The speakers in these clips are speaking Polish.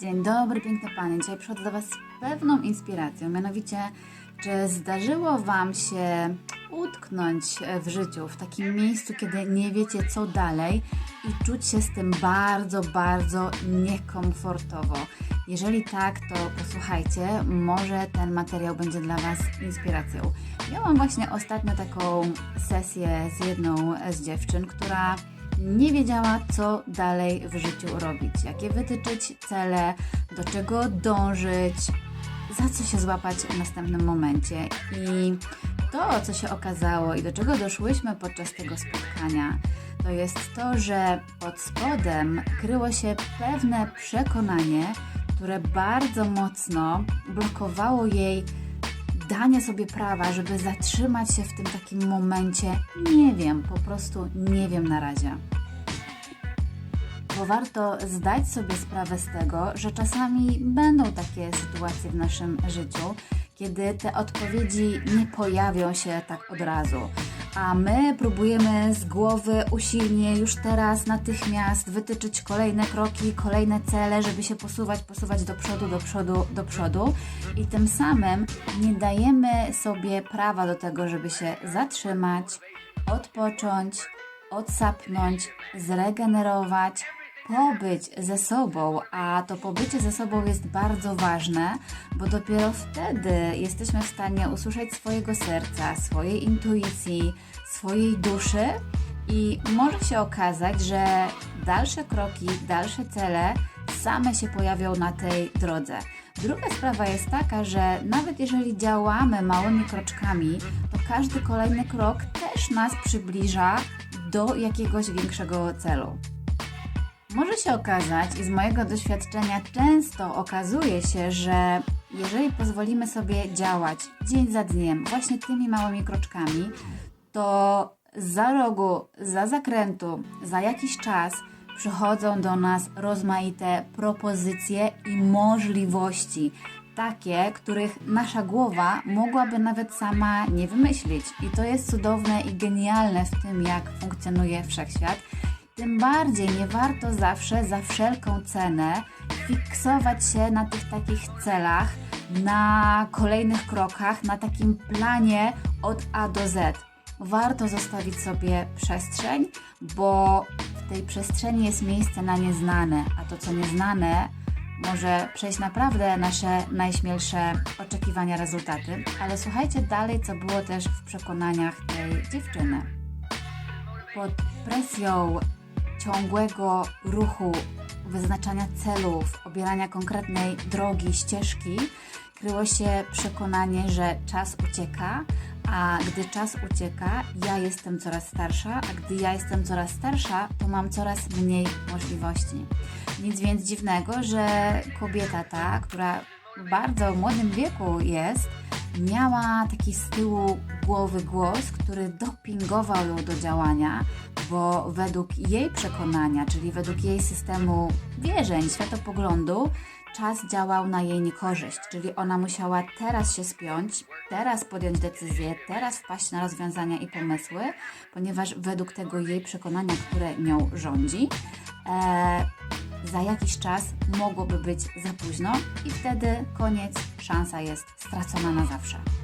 Dzień dobry, piękne panie. Dzisiaj przychodzę do Was z pewną inspiracją. Mianowicie, czy zdarzyło Wam się utknąć w życiu, w takim miejscu, kiedy nie wiecie co dalej i czuć się z tym bardzo, bardzo niekomfortowo? Jeżeli tak, to posłuchajcie, może ten materiał będzie dla Was inspiracją. Miałam właśnie ostatnio taką sesję z jedną z dziewczyn, która nie wiedziała, co dalej w życiu robić, jakie wytyczyć cele, do czego dążyć, za co się złapać w następnym momencie. I to, co się okazało i do czego doszłyśmy podczas tego spotkania, to jest to, że pod spodem kryło się pewne przekonanie, które bardzo mocno blokowało jej danie sobie prawa, żeby zatrzymać się w tym takim momencie. Nie wiem, po prostu nie wiem na razie. Bo warto zdać sobie sprawę z tego, że czasami będą takie sytuacje w naszym życiu, kiedy te odpowiedzi nie pojawią się tak od razu. A my próbujemy z głowy usilnie już teraz, natychmiast wytyczyć kolejne kroki, kolejne cele, żeby się posuwać, posuwać do przodu, do przodu, do przodu. I tym samym nie dajemy sobie prawa do tego, żeby się zatrzymać, odpocząć, odsapnąć, zregenerować, pobyć ze sobą, a to pobycie ze sobą jest bardzo ważne, bo dopiero wtedy jesteśmy w stanie usłyszeć swojego serca, swojej intuicji, swojej duszy i może się okazać, że dalsze kroki, dalsze cele same się pojawią na tej drodze. Druga sprawa jest taka, że nawet jeżeli działamy małymi kroczkami, to każdy kolejny krok też nas przybliża do jakiegoś większego celu. Może się okazać, i z mojego doświadczenia często okazuje się, że jeżeli pozwolimy sobie działać dzień za dniem, właśnie tymi małymi kroczkami, to za rogu, za zakrętu, za jakiś czas przychodzą do nas rozmaite propozycje i możliwości. Takie, których nasza głowa mogłaby nawet sama nie wymyślić. I to jest cudowne i genialne w tym, jak funkcjonuje wszechświat. Tym bardziej nie warto zawsze za wszelką cenę fiksować się na tych takich celach, na kolejnych krokach, na takim planie od A do Z. Warto zostawić sobie przestrzeń, bo w tej przestrzeni jest miejsce na nieznane, a to co nieznane może przejść naprawdę nasze najśmielsze oczekiwania, rezultaty. Ale słuchajcie dalej, co było też w przekonaniach tej dziewczyny pod presją ciągłego ruchu, wyznaczania celów, obierania konkretnej drogi, ścieżki, kryło się przekonanie, że czas ucieka, a gdy czas ucieka, ja jestem coraz starsza, a gdy ja jestem coraz starsza, to mam coraz mniej możliwości. Nic więc dziwnego, że kobieta ta, która w bardzo młodym wieku jest, miała taki z tyłu głowy głos, który dopingował ją do działania, bo według jej przekonania, czyli według jej systemu wierzeń, światopoglądu, czas działał na jej niekorzyść, czyli ona musiała teraz się spiąć, teraz podjąć decyzję, teraz wpaść na rozwiązania i pomysły, ponieważ według tego jej przekonania, które nią rządzi, e, za jakiś czas mogłoby być za późno i wtedy koniec, szansa jest stracona na zawsze.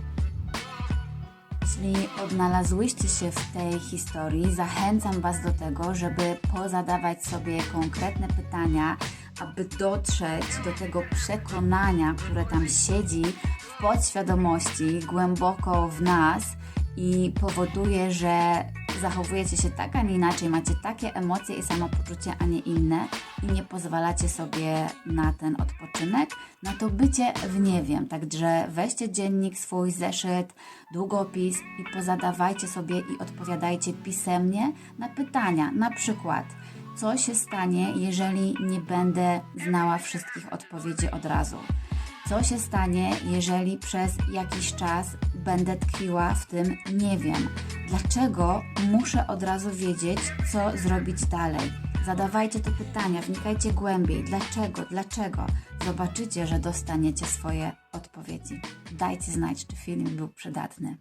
Jeśli odnalazłyście się w tej historii, zachęcam Was do tego, żeby pozadawać sobie konkretne pytania, aby dotrzeć do tego przekonania, które tam siedzi w podświadomości, głęboko w nas i powoduje, że zachowujecie się tak, a nie inaczej, macie takie emocje i samopoczucie, a nie inne i nie pozwalacie sobie na ten odpoczynek, na to bycie w nie wiem. Także weźcie dziennik, swój zeszyt, długopis i pozadawajcie sobie i odpowiadajcie pisemnie na pytania. Na przykład, co się stanie, jeżeli nie będę znała wszystkich odpowiedzi od razu? Co się stanie, jeżeli przez jakiś czas będę tkwiła w tym nie wiem? Dlaczego muszę od razu wiedzieć, co zrobić dalej? Zadawajcie te pytania, wnikajcie głębiej. Dlaczego? Dlaczego? Zobaczycie, że dostaniecie swoje odpowiedzi. Dajcie znać, czy film był przydatny.